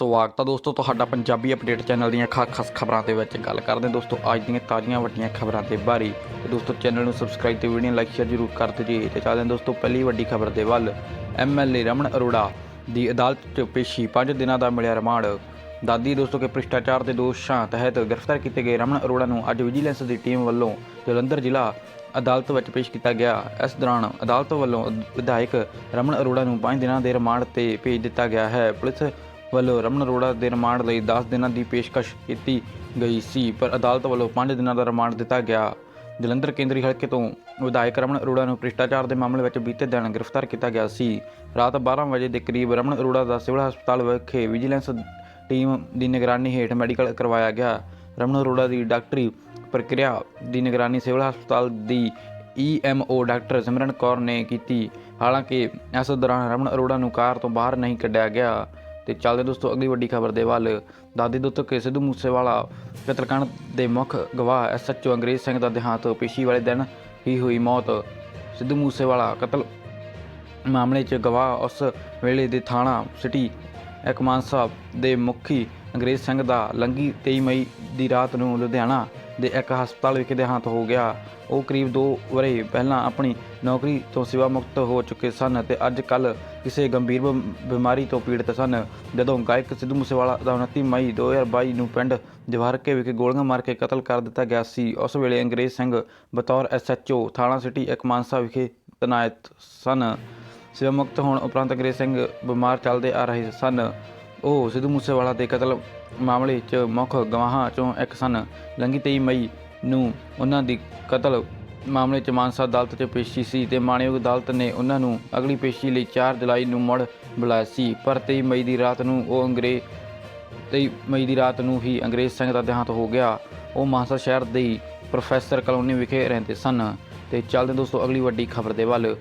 ਸਵਾਗਤ ਹੈ ਦੋਸਤੋ, ਤੁਹਾਡਾ ਪੰਜਾਬੀ ਅਪਡੇਟ ਚੈਨਲ ਦੀਆਂ ਖਾਸ ਖਾਸ ਖਬਰਾਂ ਦੇ ਵਿੱਚ ਗੱਲ ਕਰਦੇ ਹਾਂ। ਦੋਸਤੋ, ਅੱਜ ਦੀਆਂ ਤਾਜ਼ੀਆਂ ਵੱਡੀਆਂ ਖਬਰਾਂ ਦੇ ਬਾਰੇ। ਤੇ ਦੋਸਤੋ, ਚੈਨਲ ਨੂੰ ਸਬਸਕ੍ਰਾਈਬ ਤੇ ਵੀਡੀਓ ਲਾਈਕ ਸ਼ੇਅਰ ਜ਼ਰੂਰ ਕਰ ਦਿਓ ਤੇ ਚੱਲਦੇ ਹਾਂ ਦੋਸਤੋ, ਪਹਿਲੀ ਵੱਡੀ ਖਬਰ ਦੇ ਵੱਲ। ਐਮਐਲਏ ਰਮਨ ਅਰੋੜਾ ਦੀ ਅਦਾਲਤ 'ਚ ਪੇਸ਼ੀ। 5 ਦਿਨਾਂ ਦਾ ਮਿਲਿਆ ਰਿਮਾਂਡ। ਦਾਦੀ ਦੋਸਤੋ, ਕਿ ਭ੍ਰਿਸ਼ਟਾਚਾਰ ਦੇ ਦੋਸ਼ਾਂ ਤਹਿਤ ਗ੍ਰਿਫਤਾਰ ਕੀਤੇ ਗਏ ਰਮਨ ਅਰੋੜਾ ਨੂੰ ਅੱਜ ਵਿਜੀਲੈਂਸ ਦੀ ਟੀਮ ਵੱਲੋਂ ਜਲੰਧਰ ਜ਼ਿਲ੍ਹਾ ਅਦਾਲਤ ਵਿੱਚ ਪੇਸ਼ ਕੀਤਾ ਗਿਆ। ਇਸ ਦੌਰਾਨ ਅਦਾਲਤ ਵੱਲੋਂ ਵਿਧਾਇਕ ਰਮਨ ਅਰੋੜਾ ਨੂੰ 5 ਦਿਨਾਂ ਦੇ ਰਿਮਾਂਡ ਤੇ ਭੇਜ ਦਿੱਤਾ ਗਿਆ ਹੈ। ਪੁਲਿਸ ਵੱਲੋਂ ਰਮਨ ਅਰੋੜਾ ਦੇ ਰਿਮਾਂਡ ਲਈ 10 ਦਿਨਾਂ ਦੀ ਪੇਸ਼ਕਸ਼ ਕੀਤੀ ਗਈ ਸੀ, ਪਰ ਅਦਾਲਤ ਵੱਲੋਂ 5 ਦਿਨਾਂ ਦਾ ਰਿਮਾਂਡ ਦਿੱਤਾ ਗਿਆ। ਜਲੰਧਰ ਕੇਂਦਰੀ ਹਲਕੇ ਤੋਂ ਵਿਧਾਇਕ ਰਮਨ ਅਰੋੜਾ ਨੂੰ ਭ੍ਰਿਸ਼ਟਾਚਾਰ ਦੇ ਮਾਮਲੇ ਵਿੱਚ ਬੀਤੇ ਦਿਨ ਗ੍ਰਿਫਤਾਰ ਕੀਤਾ ਗਿਆ ਸੀ। ਰਾਤ 12 ਵਜੇ ਦੇ ਕਰੀਬ ਰਮਨ ਅਰੋੜਾ ਦਾ ਸਿਵਲ ਹਸਪਤਾਲ ਵਿਖੇ ਵਿਜੀਲੈਂਸ ਟੀਮ ਦੀ ਨਿਗਰਾਨੀ ਹੇਠ ਮੈਡੀਕਲ ਕਰਵਾਇਆ ਗਿਆ। ਰਮਨ ਅਰੋੜਾ ਦੀ ਡਾਕਟਰੀ ਪ੍ਰਕਿਰਿਆ ਦੀ ਨਿਗਰਾਨੀ ਸਿਵਲ ਹਸਪਤਾਲ ਦੀ ਈਐਮਓ ਡਾਕਟਰ ਸਿਮਰਨ ਕੌਰ ਨੇ ਕੀਤੀ। ਹਾਲਾਂਕਿ ਇਸ ਦੌਰਾਨ ਰਮਨ ਅਰੋੜਾ ਨੂੰ ਕਾਰ ਤੋਂ ਬਾਹਰ ਨਹੀਂ ਕੱਢਿਆ ਗਿਆ। ਤੇ ਚੱਲਦੇ ਦੋਸਤੋ ਅਗਲੀ ਵੱਡੀ ਖਬਰ ਦੇ ਵੱਲ। ਦਾਦੀ ਦੁੱਤ ਕੇ ਸਿੱਧੂ ਮੂਸੇਵਾਲਾ ਕਤਲकांड ਦੇ ਮੁੱਖ ਗਵਾਹ ਐਸਐਚਓ ਅੰਗਰੇਜ਼ ਸਿੰਘ ਦਾ ਦੇਹਾਂਤ ਪੇਸ਼ੀ ਵਾਲੇ ਦਿਨ ਹੀ ਹੋਈ ਮੌਤ। ਸਿੱਧੂ ਮੂਸੇਵਾਲਾ ਕਤਲ ਮਾਮਲੇ 'ਚ ਗਵਾਹ ਉਸ ਵੇਲੇ ਦੇ ਥਾਣਾ ਸਿਟੀ ਐਕਮਾਨ ਸਾਹਿਬ ਦੇ ਮੁਖੀ ਅੰਗਰੇਜ਼ ਸਿੰਘ ਦਾ ਲੰਗੀ 23 ਮਈ ਦੀ ਰਾਤ ਨੂੰ ਲੁਧਿਆਣਾ ਦੇ ਇੱਕ ਹਸਪਤਾਲ ਵਿਖੇ ਦੇਹਾਂਤ ਹੋ ਗਿਆ। ਉਹ ਕਰੀਬ 2 ਵਰੇ ਪਹਿਲਾਂ ਆਪਣੀ ਨੌਕਰੀ ਤੋਂ ਸੇਵਾ ਮੁਕਤ ਹੋ ਚੁੱਕੇ ਸਨ ਅਤੇ ਅੱਜ ਕੱਲ ਕਿਸੇ ਗੰਭੀਰ ਬਿਮ- ਬਿਮਾਰੀ ਤੋਂ ਪੀੜਤ ਸਨ। ਜਦੋਂ ਗਾਇਕ ਸਿੱਧੂ ਮੂਸੇਵਾਲਾ ਦਾ 29 ਮਈ 2022 ਨੂੰ ਪਿੰਡ ਜਵਾਰਕੇ ਵਿਖੇ ਗੋਲੀਆਂ ਮਾਰ ਕੇ ਕਤਲ ਕਰ ਦਿੱਤਾ ਗਿਆ ਸੀ, ਉਸ ਵੇਲੇ ਅੰਗਰੇਜ਼ ਸਿੰਘ ਬਤੌਰ ਐਸਐਚਓ ਥਾਣਾ ਸਿਟੀ ਇੱਕ ਮਾਨਸਾ ਵਿਖੇ ਤਨਾਇਤ ਸਨ। ਸੇਵਾ ਮੁਕਤ ਹੋਣ ਉਪਰੰਤ ਅੰਗਰੇਜ਼ ਸਿੰਘ ਬਿਮਾਰ ਚੱਲਦੇ ਆ ਰਹੇ ਸਨ। ਉਹ ਸਿੱਧੂ ਮੂਸੇਵਾਲਾ ਦੇ ਕਤਲ ਮਾਮਲੇ 'ਚ ਮੁੱਖ ਗਵਾਹਾਂ 'ਚੋਂ ਇੱਕ ਸਨ। ਲੰਘੀ 23 ਮਈ ਨੂੰ ਉਹਨਾਂ ਦੀ ਕਤਲ ਮਾਮਲੇ 'ਚ ਮਾਨਸਾ ਅਦਾਲਤ 'ਚ ਪੇਸ਼ੀ ਸੀ ਤੇ ਮਾਣਯੋਗ ਅਦਾਲਤ ਨੇ ਉਹਨਾਂ ਨੂੰ ਅਗਲੀ ਪੇਸ਼ੀ ਲਈ 4 ਜੁਲਾਈ ਨੂੰ ਮੁੜ ਬੁਲਾਇਆ ਸੀ। ਪਰ 23 ਮਈ ਦੀ ਰਾਤ ਨੂੰ ਉਹ ਅੰਗਰੇਜ਼ 23 ਮਈ ਦੀ ਰਾਤ ਨੂੰ ਹੀ ਅੰਗਰੇਜ਼ ਸਿੰਘ ਦਾ ਦੇਹਾਂਤ ਹੋ ਗਿਆ। ਉਹ ਮਾਨਸਾ ਸ਼ਹਿਰ ਦੀ ਪ੍ਰੋਫੈਸਰ ਕਲੋਨੀ ਵਿਖੇ ਰਹਿੰਦੇ ਸਨ ਤੇ ਚੱਲਦੇ ਦੋਸਤੋ ਅਗਲੀ ਵੱਡੀ ਖਬਰ ਦੇ ਵੱਲ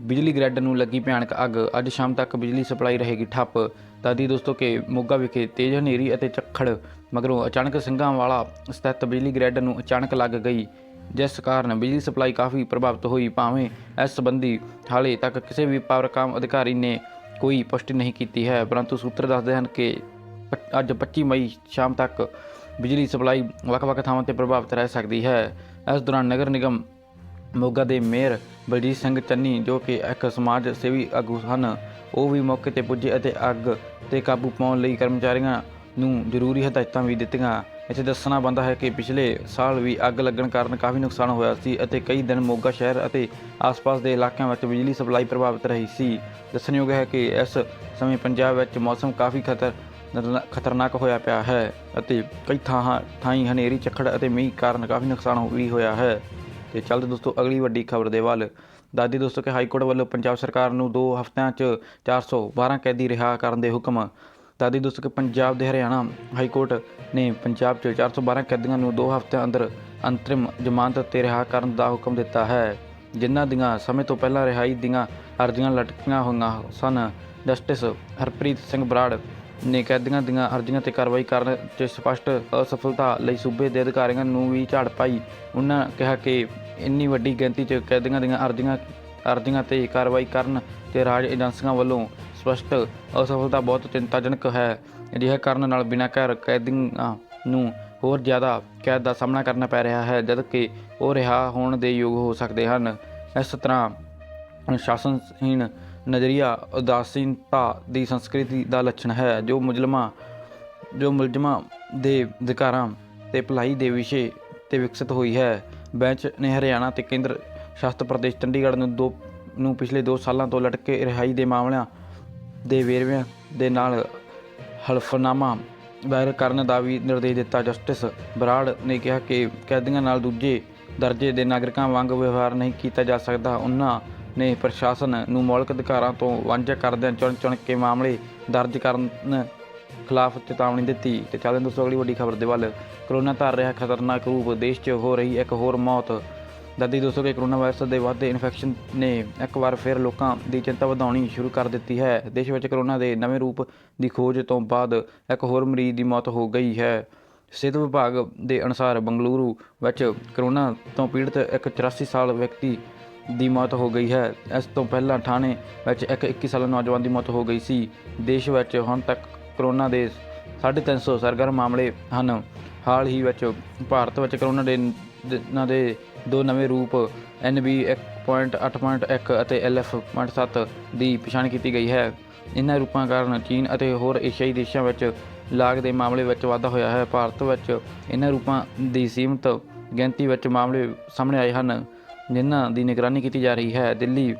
ਬਿਜਲੀ ਗ੍ਰਿਡ ਨੂੰ ਲੱਗੀ ਭਿਆਨਕ ਅੱਗ। ਅੱਜ ਸ਼ਾਮ ਤੱਕ ਬਿਜਲੀ ਸਪਲਾਈ ਰਹੇਗੀ ਠੱਪ। ਦਾਦੀ ਦੋਸਤੋ ਕਿ ਮੋਗਾ ਵਿਖੇ ਤੇਜ਼ ਹਨੇਰੀ ਅਤੇ ਝੱਖੜ, ਮਗਰੋਂ ਅਚਾਨਕ ਸਿੰਘਾਂ ਵਾਲਾ ਸਥਿਤ ਬਿਜਲੀ ਗ੍ਰਿਡ ਨੂੰ ਅਚਾਨਕ ਲੱਗ ਗਈ, ਜਿਸ ਕਾਰਨ ਬਿਜਲੀ ਸਪਲਾਈ ਕਾਫੀ ਪ੍ਰਭਾਵਿਤ ਹੋਈ। ਭਾਵੇਂ ਇਸ ਸੰਬੰਧੀ ਹਾਲੇ ਤੱਕ ਕਿਸੇ ਵੀ ਪਾਵਰਕਾਮ ਅਧਿਕਾਰੀ ਨੇ ਕੋਈ ਪੁਸ਼ਟੀ ਨਹੀਂ ਕੀਤੀ ਹੈ, ਪਰੰਤੂ ਸੂਤਰ ਦੱਸਦੇ ਹਨ ਕਿ ਅੱਜ 25 ਮਈ ਸ਼ਾਮ ਤੱਕ ਬਿਜਲੀ ਸਪਲਾਈ ਵੱਖ-ਵੱਖ ਥਾਵਾਂ ਤੇ ਪ੍ਰਭਾਵਿਤ ਰਹਿ ਸਕਦੀ ਹੈ। ਇਸ ਦੌਰਾਨ ਨਗਰ ਨਿਗਮ ਮੋਗਾ ਦੇ ਮੇਅਰ ਬਲਜੀਤ ਸਿੰਘ ਚੰਨੀ ਜੋ ਕਿ ਇੱਕ ਸਮਾਜ ਸੇਵੀ ਆਗੂ ਹਨ ਉਹ ਵੀ ਮੌਕੇ ਤੇ ਪੁੱਜੇ ਅਤੇ ਅੱਗ ਤੇ ਕਾਬੂ ਪਾਉਣ ਲਈ ਕਰਮਚਾਰੀਆਂ ਨੂੰ ਜ਼ਰੂਰੀ ਹਦਾਇਤਾਂ ਵੀ ਦਿੱਤੀਆਂ। ਇੱਥੇ ਦੱਸਣਾ ਬੰਦਾ ਹੈ ਕਿ ਪਿਛਲੇ ਸਾਲ ਵੀ ਅੱਗ ਲੱਗਣ ਕਾਰਨ ਕਾਫੀ ਨੁਕਸਾਨ ਹੋਇਆ ਸੀ ਅਤੇ ਕਈ ਦਿਨ ਮੋਗਾ ਸ਼ਹਿਰ ਅਤੇ ਆਸ-ਪਾਸ ਦੇ ਇਲਾਕਿਆਂ ਵਿੱਚ ਬਿਜਲੀ ਸਪਲਾਈ ਪ੍ਰਭਾਵਿਤ ਰਹੀ ਸੀ। ਦੱਸਣਯੋਗ ਹੈ ਕਿ ਇਸ ਸਮੇਂ ਪੰਜਾਬ ਵਿੱਚ ਮੌਸਮ ਕਾਫੀ ਖਤਰ, ਖਤਰਨਾਕ ਹੋਇਆ ਪਿਆ ਹੈ ਅਤੇ ਕਈ ਥਾਂ ਥਾਈਂ ਹਨੇਰੀ ਝੱਖੜ ਅਤੇ ਮੀਂਹ ਕਾਰਨ ਕਾਫੀ ਨੁਕਸਾਨ ਵੀ ਹੋਇਆ ਹੈ। ਤੇ ਚੱਲਦੇ ਦੋਸਤੋ ਅਗਲੀ ਵੱਡੀ ਖਬਰ ਦੇ ਵੱਲ। ਦਾਦੀ ਦੋਸਤੋ ਕਿ ਹਾਈ ਕੋਰਟ ਵੱਲੋਂ ਪੰਜਾਬ ਸਰਕਾਰ ਨੂੰ 2 ਹਫ਼ਤਿਆਂ 'ਚ 412 ਕੈਦੀ ਰਿਹਾ ਕਰਨ ਦੇ ਹੁਕਮ। ਦਾਦੀ ਦੋਸਤੋ ਕਿ ਪੰਜਾਬ ਦੇ ਹਰਿਆਣਾ ਹਾਈ ਕੋਰਟ ਨੇ ਪੰਜਾਬ 'ਚ 412 ਕੈਦੀਆਂ ਨੂੰ 2 ਹਫ਼ਤਿਆਂ ਅੰਦਰ ਅੰਤਰਿਮ ਜ਼ਮਾਨਤ ਤੇ ਰਿਹਾ ਕਰਨ ਦਾ ਹੁਕਮ ਦਿੱਤਾ ਹੈ। ਜਿਨ੍ਹਾਂ ਦੀਆਂ ਸਮੇਂ ਤੋਂ ਪਹਿਲਾਂ ਰਿਹਾਈ ਦੀਆਂ ਅਰਜ਼ੀਆਂ ਲਟਕੀਆਂ ਹੋਈਆਂ ਸਨ। ਜਸਟਿਸ ਹਰਪ੍ਰੀਤ ਸਿੰਘ ਬਰਾੜ ਨੇ ਕੈਦੀਆਂ ਦੀਆਂ ਅਰਜ਼ੀਆਂ ਤੇ ਕਾਰਵਾਈ ਕਰਨ 'ਚ ਸਪਸ਼ਟ ਅਸਫਲਤਾ ਲਈ ਸੂਬੇ ਦੇ ਅਧਿਕਾਰੀਆਂ ਨੂੰ ਵੀ ਝਾੜ ਪਾਈ। ਉਹਨਾਂ ਕਿਹਾ ਕਿ ਇੰਨੀ ਵੱਡੀ ਗਿਣਤੀ 'ਚ ਕੈਦੀਆਂ ਦੀਆਂ ਅਰਜ਼ੀਆਂ ਅਰਜ਼ੀਆਂ ਤੇ ਕਾਰਵਾਈ ਕਰਨ ਤੇ ਰਾਜ ਏਜੰਸੀਆਂ ਵੱਲੋਂ ਸਪਸ਼ਟ ਅਸਫਲਤਾ ਬਹੁਤ ਚਿੰਤਾਜਨਕ ਹੈ। ਅਜਿਹਾ ਕਰਨ ਨਾਲ ਬਿਨਾਂ ਘਰ ਕੈਦੀਆਂ ਨੂੰ ਹੋਰ ਜ਼ਿਆਦਾ ਕੈਦ ਦਾ ਸਾਹਮਣਾ ਕਰਨਾ ਪੈ ਰਿਹਾ ਹੈ, ਜਦਕਿ ਉਹ ਰਿਹਾ ਹੋਣ ਦੇ ਯੋਗ ਹੋ ਸਕਦੇ ਹਨ। ਇਸ ਤਰ੍ਹਾਂ ਅਨੁਸ਼ਾਸਨਹੀਣ ਨਜ਼ਰੀਆ ਉਦਾਸੀਨਤਾ ਦੀ ਸੰਸਕ੍ਰਿਤੀ ਦਾ ਲੱਛਣ ਹੈ, ਜੋ ਮੁਜਲਮਾਂ, ਜੋ ਮੁਲਜ਼ਮਾਂ ਦੇ ਅਧਿਕਾਰਾਂ ਤੇ ਭਲਾਈ ਦੇ ਵਿਸ਼ੇ ਤੇ ਵਿਕਸਿਤ ਹੋਈ ਹੈ। ਬੈਂਚ ਨੇ ਹਰਿਆਣਾ ਤੇ ਕੇਂਦਰ ਸ਼ਾਸਤ ਪ੍ਰਦੇਸ਼ ਚੰਡੀਗੜ੍ਹ ਨੂੰ ਦੋ, ਨੂੰ ਪਿਛਲੇ 2 ਸਾਲਾਂ ਤੋਂ ਲਟਕੇ ਰਿਹਾਈ ਦੇ ਮਾਮਲਿਆਂ ਦੇ ਵੇਰਵਿਆਂ ਦੇ ਨਾਲ ਹਲਫਨਾਮਾ ਦਾਇਰ ਕਰਨ ਦਾ ਵੀ ਨਿਰਦੇਸ਼ ਦਿੱਤਾ। ਜਸਟਿਸ ਬਰਾੜ ਨੇ ਕਿਹਾ ਕਿ ਕੈਦੀਆਂ ਨਾਲ ਦੂਜੇ ਦਰਜੇ ਦੇ ਨਾਗਰਿਕਾਂ ਵਾਂਗ ਵਿਵਹਾਰ ਨਹੀਂ ਕੀਤਾ ਜਾ ਸਕਦਾ। ਉਹਨਾਂ ਨੇ ਪ੍ਰਸ਼ਾਸਨ ਨੂੰ ਮੌਲਿਕ ਅਧਿਕਾਰਾਂ ਤੋਂ ਵਾਂਝਾ ਕਰਦਿਆਂ ਚੁਣ ਚੁਣ ਕੇ ਮਾਮਲੇ ਦਰਜ ਕਰਨ ਖਿਲਾਫ ਚੇਤਾਵਨੀ ਦਿੱਤੀ। ਤੇ ਚੱਲਦੇ ਦੋਸਤੋ, ਅਗਲੀ ਵੱਡੀ ਖਬਰ ਦੇ ਵੱਲ। ਕਰੋਨਾ ਧਾਰ ਰਿਹਾ ਖਤਰਨਾਕ ਰੂਪ ਦੇਸ਼ 'ਚ ਹੋ ਰਹੀ ਇੱਕ ਹੋਰ ਮੌਤ। ਦਾਦੀ ਦੋਸਤੋ ਕਿ ਕਰੋਨਾ ਵਾਇਰਸ ਦੇ ਵੱਧਦੇ ਇਨਫੈਕਸ਼ਨ ਨੇ ਇੱਕ ਵਾਰ ਫਿਰ ਲੋਕਾਂ ਦੀ ਚਿੰਤਾ ਵਧਾਉਣੀ ਸ਼ੁਰੂ ਕਰ ਦਿੱਤੀ ਹੈ। ਦੇਸ਼ ਵਿੱਚ ਕਰੋਨਾ ਦੇ ਨਵੇਂ ਰੂਪ ਦੀ ਖੋਜ ਤੋਂ ਬਾਅਦ ਇੱਕ ਹੋਰ ਮਰੀਜ਼ ਦੀ ਮੌਤ ਹੋ ਗਈ ਹੈ। ਸਿਹਤ ਵਿਭਾਗ ਦੇ ਅਨੁਸਾਰ ਬੰਗਲੁਰੂ ਵਿੱਚ ਕਰੋਨਾ ਤੋਂ ਪੀੜਤ ਇੱਕ 84 ਸਾਲ ਵਿਅਕਤੀ ਦੀ ਮੌਤ ਹੋ ਗਈ ਹੈ। ਇਸ ਤੋਂ ਪਹਿਲਾਂ ਥਾਣੇ ਵਿੱਚ ਇੱਕ 21 ਸਾਲਾ ਨੌਜਵਾਨ ਦੀ ਮੌਤ ਹੋ ਗਈ ਸੀ। ਦੇਸ਼ ਵਿੱਚ ਹੁਣ ਤੱਕ ਕਰੋਨਾ ਦੇ 350 ਸਰਗਰਮ ਮਾਮਲੇ ਹਨ। ਹਾਲ ਹੀ ਵਿੱਚ ਭਾਰਤ ਵਿੱਚ ਕਰੋਨਾ ਦੇ ਦਿਨਾਂ ਦੇ ਦੋ ਨਵੇਂ ਰੂਪ NB 1.8.1 ਅਤੇ LF.7 ਦੀ ਪਛਾਣ ਕੀਤੀ ਗਈ ਹੈ। ਇਹਨਾਂ ਰੂਪਾਂ ਕਾਰਨ ਚੀਨ ਅਤੇ ਹੋਰ ਏਸ਼ੀਆਈ ਦੇਸ਼ਾਂ ਵਿੱਚ ਲਾਗ ਦੇ ਮਾਮਲੇ ਵਿੱਚ ਵਾਧਾ ਹੋਇਆ ਹੈ। ਭਾਰਤ ਵਿੱਚ ਇਹਨਾਂ ਰੂਪਾਂ ਦੀ ਸੀਮਤ ਗਿਣਤੀ ਵਿੱਚ ਮਾਮਲੇ ਸਾਹਮਣੇ ਆਏ ਹਨ। ਜਿਨ੍ਹਾਂ ਦੀ ਨਿਗਰਾਨੀ ਕੀਤੀ ਜਾ ਰਹੀ ਹੈ। ਦਿੱਲੀ,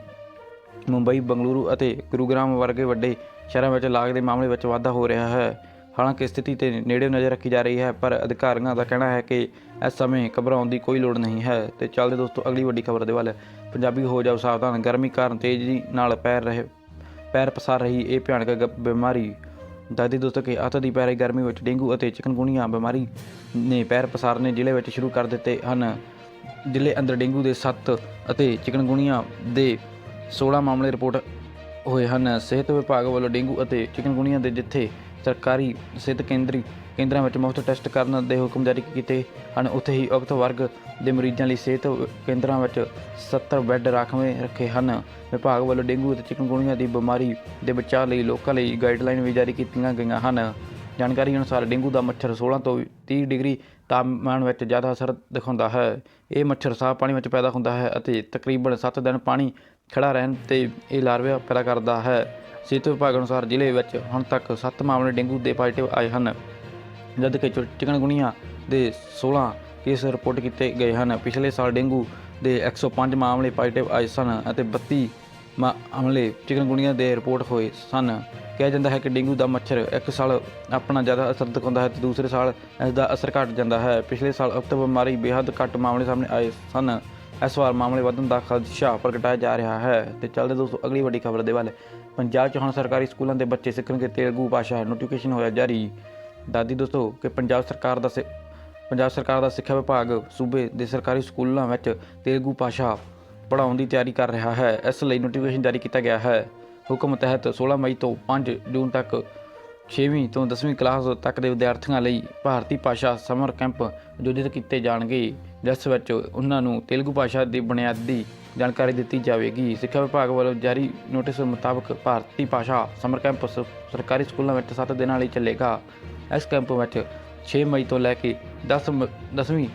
ਮੁੰਬਈ, ਬੰਗਲੁਰੂ ਅਤੇ ਗੁਰੂਗ੍ਰਾਮ ਵਰਗੇ ਵੱਡੇ ਸ਼ਹਿਰਾਂ ਵਿੱਚ ਲਾਗ ਦੇ ਮਾਮਲੇ ਵਿੱਚ ਵਾਧਾ ਹੋ ਰਿਹਾ ਹੈ। ਹਾਲਾਂਕਿ ਸਥਿਤੀ ਤੇ ਨੇੜੇ ਨਜ਼ਰ ਰੱਖੀ ਜਾ ਰਹੀ ਹੈ, ਪਰ ਅਧਿਕਾਰੀਆਂ ਦਾ ਕਹਿਣਾ ਹੈ ਕਿ ਇਸ ਸਮੇਂ ਘਬਰਾਉਣ ਦੀ ਕੋਈ ਲੋੜ ਨਹੀਂ ਹੈ। ਤੇ ਚੱਲਦੇ ਦੋਸਤੋ, ਅਗਲੀ ਵੱਡੀ ਖਬਰ ਦੇ ਵੱਲ। ਪੰਜਾਬੀ ਹੋ ਜਾਓ ਸਾਵਧਾਨ, ਗਰਮੀ ਕਾਰਨ ਤੇਜ਼ੀ ਨਾਲ ਪੈਰ ਰਹੇ, ਪੈਰ ਪਸਾਰ ਰਹੀ ਇਹ ਭਿਆਨਕ ਗ- ਬਿਮਾਰੀ। ਦੱਸਦੀ ਦੋਸਤੋ ਕਿ ਅੱਤ ਦੀ ਪੈਰੀ ਗਰਮੀ ਵਿੱਚ ਡੇਂਗੂ ਅਤੇ ਚਿਕਨਗੁਨੀਆ ਬਿਮਾਰੀ ਨੇ ਪੈਰ ਪਸਾਰਨੇ ਜ਼ਿਲ੍ਹੇ ਵਿੱਚ ਸ਼ੁਰੂ ਕਰ ਦਿੱਤੇ ਹਨ। ਜ਼ਿਲ੍ਹੇ ਅੰਦਰ ਡੇਂਗੂ ਦੇ 7 ਅਤੇ ਚਿਕਨਗੁਨੀਆ ਦੇ 16 ਮਾਮਲੇ ਰਿਪੋਰਟ ਹੋਏ ਹਨ। ਸਿਹਤ ਵਿਭਾਗ ਵੱਲੋਂ ਡੇਂਗੂ ਅਤੇ ਚਿਕਨਗੁਨੀਆ ਦੇ ਜਿੱਥੇ ਸਰਕਾਰੀ ਸਿਹਤ ਕੇਂਦਰੀ ਕੇਂਦਰਾਂ ਵਿੱਚ ਮੁਫਤ ਟੈਸਟ ਕਰਨ ਦੇ ਹੁਕਮ ਜਾਰੀ ਕੀਤੇ ਹਨ, ਉੱਥੇ ਹੀ ਉਕਤ ਵਰਗ ਦੇ ਮਰੀਜ਼ਾਂ ਲਈ ਸਿਹਤ ਕੇਂਦਰਾਂ ਵਿੱਚ 70 ਬੈੱਡ ਰਾਖਵੇਂ ਰੱਖੇ ਹਨ। ਵਿਭਾਗ ਵੱਲੋਂ ਡੇਂਗੂ ਅਤੇ ਚਿਕਨਗੁਨੀਆ ਦੀ ਬਿਮਾਰੀ ਦੇ ਬਚਾਅ ਲਈ ਲੋਕਾਂ ਲਈ ਗਾਈਡਲਾਈਨ ਵੀ ਜਾਰੀ ਕੀਤੀਆਂ ਗਈਆਂ ਹਨ। ਜਾਣਕਾਰੀ ਅਨੁਸਾਰ ਡੇਂਗੂ ਦਾ ਮੱਛਰ 16 ਤੋਂ 30 ਡਿਗਰੀ ਤਾਪਮਾਨ ਵਿੱਚ ਜ਼ਿਆਦਾ ਅਸਰ ਦਿਖਾਉਂਦਾ ਹੈ। ਇਹ ਮੱਛਰ ਸਾਫ਼ ਪਾਣੀ ਵਿੱਚ ਪੈਦਾ ਹੁੰਦਾ ਹੈ ਅਤੇ ਤਕਰੀਬਨ 7 ਦਿਨ ਪਾਣੀ ਖੜਾ ਰਹਿਣ ਤੇ ਇਹ ਲਾਰਵਾ ਪੈਦਾ ਕਰਦਾ ਹੈ। ਸਿਹਤ ਵਿਭਾਗ ਅਨੁਸਾਰ ਜ਼ਿਲ੍ਹੇ ਵਿੱਚ ਹੁਣ ਤੱਕ 7 ਮਾਮਲੇ ਡੇਂਗੂ ਦੇ ਪੋਜ਼ਿਟਿਵ ਆਏ ਹਨ, ਜਦ ਕਿ ਚਿ- ਚਿਕਨਗੁਨੀਆ ਦੇ 16 ਕੇਸ ਰਿਪੋਰਟ ਕੀਤੇ ਗਏ ਹਨ। ਪਿਛਲੇ ਸਾਲ ਡੇਂਗੂ ਦੇ 105 ਮਾਮਲੇ ਪੋਜ਼ਿਟਿਵ ਆਏ ਸਨ ਅਤੇ 32 ਮਾਮਲੇ ਚਿਕਨਗੁਨੀਆ ਦੇ ਰਿਪੋਰਟ ਹੋਏ ਸਨ। ਕਿਹਾ ਜਾਂਦਾ ਹੈ ਕਿ ਡੇਂਗੂ ਦਾ ਮੱਛਰ ਇੱਕ ਸਾਲ ਆਪਣਾ ਜ਼ਿਆਦਾ ਅਸਰ ਦਿਖਾਉਂਦਾ ਹੈ ਤੇ ਦੂਸਰੇ ਸਾਲ ਇਸ ਦਾ ਅਸਰ ਘਟ ਜਾਂਦਾ ਹੈ। ਪਿਛਲੇ ਸਾਲ ਉਕਤ ਬਿਮਾਰੀ ਬੇਹੱਦ ਘੱਟ ਮਾਮਲੇ ਸਾਹਮਣੇ ਆਏ ਸਨ। ਇਸ ਵਾਰ ਮਾਮਲੇ ਵਧਣ ਦਾ ਖਦਸ਼ਾ ਪ੍ਰਗਟਾਇਆ ਜਾ ਰਿਹਾ ਹੈ ਤੇ ਚੱਲਦੇ ਦੋਸਤੋ, ਅਗਲੀ ਵੱਡੀ ਖਬਰ ਦੇ ਵੱਲ। ਪੰਜਾਬ 'ਚ ਹੁਣ ਸਰਕਾਰੀ ਸਕੂਲਾਂ ਦੇ ਬੱਚੇ ਸਿੱਖਣਗੇ ਤੇਲਗੂ ਭਾਸ਼ਾ ਨੋਟੀਫਿਕੇਸ਼ਨ ਹੋਇਆ ਜਾਰੀ। ਦਾਦੀ ਦੋਸਤੋ, ਕਿ ਪੰਜਾਬ ਸਰਕਾਰ ਦਾ ਸਿ- ਪੰਜਾਬ ਸਰਕਾਰ ਦਾ ਸਿੱਖਿਆ ਵਿਭਾਗ ਸੂਬੇ ਦੇ ਸਰਕਾਰੀ ਸਕੂਲਾਂ ਵਿੱਚ ਤੇਲਗੂ ਭਾਸ਼ਾ ਪੜ੍ਹਾਉਣ ਦੀ ਤਿਆਰੀ ਕਰ ਰਿਹਾ ਹੈ। ਇਸ ਲਈ ਨੋਟੀਫਿਕੇਸ਼ਨ ਜਾਰੀ ਕੀਤਾ ਗਿਆ ਹੈ। ਹੁਕਮ ਤਹਿਤ 16 ਮਈ ਤੋਂ 5 ਜੂਨ ਤੱਕ 6ਵੀਂ ਤੋਂ 10ਵੀਂ ਕਲਾਸ ਤੱਕ ਦੇ ਵਿਦਿਆਰਥੀਆਂ ਲਈ ਭਾਰਤੀ ਭਾਸ਼ਾ ਸਮਰ ਕੈਂਪ ਆਯੋਜਿਤ ਕੀਤੇ ਜਾਣਗੇ, ਜਿਸ ਵਿੱਚ ਉਹਨਾਂ ਨੂੰ ਤੇਲਗੂ ਭਾਸ਼ਾ ਦੀ ਬੁਨਿਆਦੀ ਜਾਣਕਾਰੀ ਦਿੱਤੀ ਜਾਵੇਗੀ। ਸਿੱਖਿਆ ਵਿਭਾਗ ਵੱਲੋਂ ਜਾਰੀ ਨੋਟਿਸ ਮੁਤਾਬਕ ਭਾਰਤੀ ਭਾਸ਼ਾ ਸਮਰ ਕੈਂਪ ਸ- ਸਰਕਾਰੀ ਸਕੂਲਾਂ ਵਿੱਚ 7 ਦਿਨਾਂ ਲਈ ਚੱਲੇਗਾ। ਇਸ ਕੈਂਪ ਵਿੱਚ 6 ਮਈ ਤੋਂ ਲੈ ਕੇ 10 ਮ- 10ਵੀਂ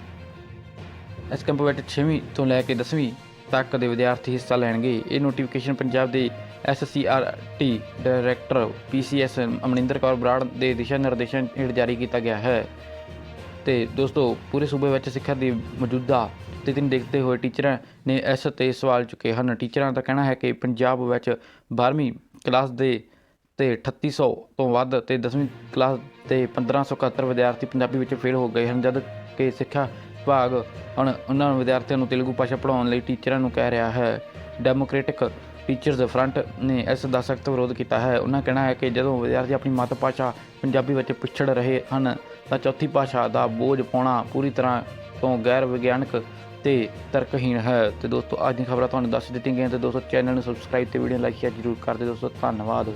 ਇਸ ਕੈਂਪ ਵਿੱਚ 6ਵੀਂ ਤੋਂ ਲੈ ਕੇ 10ਵੀਂ ਤੱਕ ਦੇ ਵਿਦਿਆਰਥੀ ਹਿੱਸਾ ਲੈਣਗੇ। ਇਹ ਨੋਟੀਫਿਕੇਸ਼ਨ ਪੰਜਾਬ ਦੇ SCERT director PCS Amarinder Kaur Brar ਦੇ ਦਿਸ਼ਾ ਨਿਰਦੇਸ਼ਾਂ ਹੇਠ ਜਾਰੀ ਕੀਤਾ ਗਿਆ ਹੈ। ਤੇ ਦੋਸਤੋ, ਪੂਰੇ ਸੂਬੇ ਵਿੱਚ ਸਿੱਖਿਆ ਦੀ ਮੌਜੂਦਾ ਸਥਿਤੀ ਨੂੰ ਦੇਖਦੇ ਹੋਏ ਟੀਚਰਾਂ ਨੇ ਇਸ ਤੇ ਸਵਾਲ ਚੁੱਕੇ ਹਨ। ਟੀਚਰਾਂ ਦਾ ਕਹਿਣਾ ਹੈ ਕਿ ਪੰਜਾਬ ਵਿੱਚ 12ਵੀਂ ਕਲਾਸ ਦੇ ਤੇ 3800 ਤੋਂ ਵੱਧ ਤੇ 10ਵੀਂ ਕਲਾਸ ਦੇ 1571 ਵਿਦਿਆਰਥੀ ਪੰਜਾਬੀ ਵਿੱਚ ਫੇਲ ਹੋ ਗਏ ਹਨ, ਜਦ ਕਿ ਸਿੱਖਿਆ ਵਿਭਾਗ ਹੁਣ ਉਹਨਾਂ ਵਿਦਿਆਰਥੀਆਂ ਨੂੰ ਤੇਲਗੂ ਭਾਸ਼ਾ ਪੜ੍ਹਾਉਣ ਲਈ ਟੀਚਰਾਂ ਨੂੰ ਕਹਿ ਰਿਹਾ ਹੈ। ਡੈਮੋਕ੍ਰੈਟਿਕ ਟੀਚਰਸ ਫਰੰਟ ਨੇ ਇਸ ਦਾ ਸਖਤ ਵਿਰੋਧ ਕੀਤਾ ਹੈ। ਉਹਨਾਂ ਕਹਿਣਾ ਹੈ ਕਿ ਜਦੋਂ ਵਿਦਿਆਰਥੀ ਆਪਣੀ ਮਾਤ ਭਾਸ਼ਾ ਪੰਜਾਬੀ ਵਿੱਚ ਪਿਛੜ ਰਹੇ ਹਨ, ਤਾਂ ਚੌਥੀ ਭਾਸ਼ਾ ਦਾ ਬੋਝ ਪਾਉਣਾ ਪੂਰੀ ਤਰ੍ਹਾਂ ਤੋਂ ਗੈਰ ਵਿਗਿਆਨਕ ਤੇ ਤਰਕਹੀਣ ਹੈ। ਤੇ ਦੋਸਤੋ, ਅੱਜ ਦੀਆਂ ਖਬਰਾਂ ਤੁਹਾਨੂੰ ਦੱਸ ਦਿੱਤੀਆਂ ਗਈਆਂ ਤੇ ਦੋਸਤੋ, ਚੈਨਲ ਨੂੰ ਸਬਸਕ੍ਰਾਈਬ ਤੇ ਵੀਡੀਓ ਲਾਈਕ ਸ਼ੇਅਰ ਜ਼ਰੂਰ ਕਰ ਦਿਓ। ਦੋਸਤੋ, ਧੰਨਵਾਦ।